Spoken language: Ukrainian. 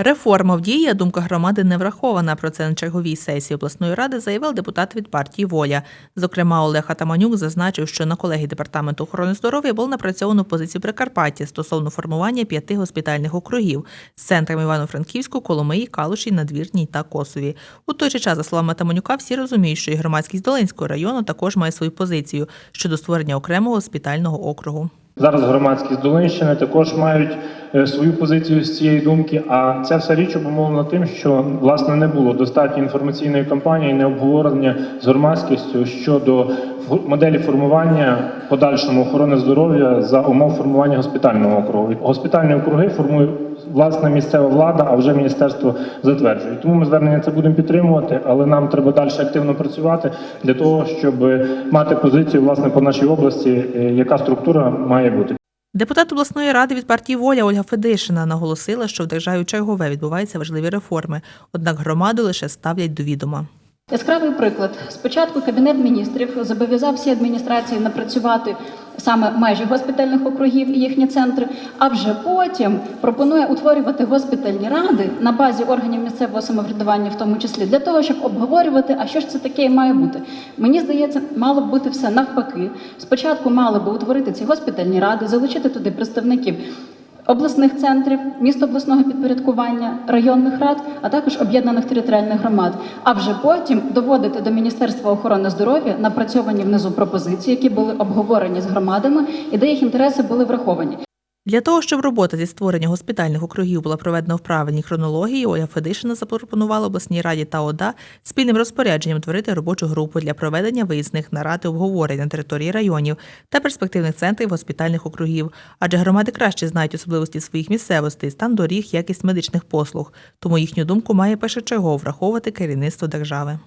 Реформа в дії, думка громади не врахована. Про це на черговій сесії обласної ради заявив депутат від партії Воля. Зокрема, Олег Атаманюк зазначив, що на колегії департаменту охорони здоров'я було напрацьовано позицію Прикарпаття стосовно формування п'яти госпітальних округів з центрами Івано-Франківську, Коломиї, Калуші, Надвірній та Косові. У той же час, за словами Атаманюка, всі розуміють, що і громадськість Долинського району також має свою позицію щодо створення окремого госпітального округу. Зараз громадськість Долинщини також мають е, свою позицію з цієї думки. А ця вся річ обумовлена тим, що власне не було достатньо інформаційної кампанії, не обговорення з громадськістю щодо моделі формування подальшому охорони здоров'я за умов формування госпітального округу. Госпітальні округи формує власне місцева влада, а вже міністерство затверджує. Тому ми звернення це будемо підтримувати, але нам треба далі активно працювати для того, щоб мати позицію власне по нашій області, е, яка структура має бути. Депутат обласної ради від партії Воля Ольга Федишина наголосила, що в державі чергове відбуваються важливі реформи, однак громаду лише ставлять до відома. Яскравий приклад. Спочатку Кабінет міністрів зобов'язав всі адміністрації напрацювати саме межі госпітальних округів і їхні центри, а вже потім пропонує утворювати госпітальні ради на базі органів місцевого самоврядування, в тому числі для того, щоб обговорювати, а що ж це таке має бути. Мені здається, мало б бути все навпаки. Спочатку мали би утворити ці госпітальні ради, залучити туди представників обласних центрів, міст обласного підпорядкування, районних рад, а також об'єднаних територіальних громад. А вже потім доводити до Міністерства охорони здоров'я напрацьовані внизу пропозиції, які були обговорені з громадами і де їх інтереси були враховані. Для того, щоб робота зі створення госпітальних округів була проведена в правильній хронології, Ольга Федишина запропонувала обласній раді та ОДА спільним розпорядженням творити робочу групу для проведення виїзних нарад і обговорень на території районів та перспективних центрів госпітальних округів, адже громади краще знають особливості своїх місцевостей, стан доріг, якість медичних послуг. Тому їхню думку має першочергово враховувати керівництво держави.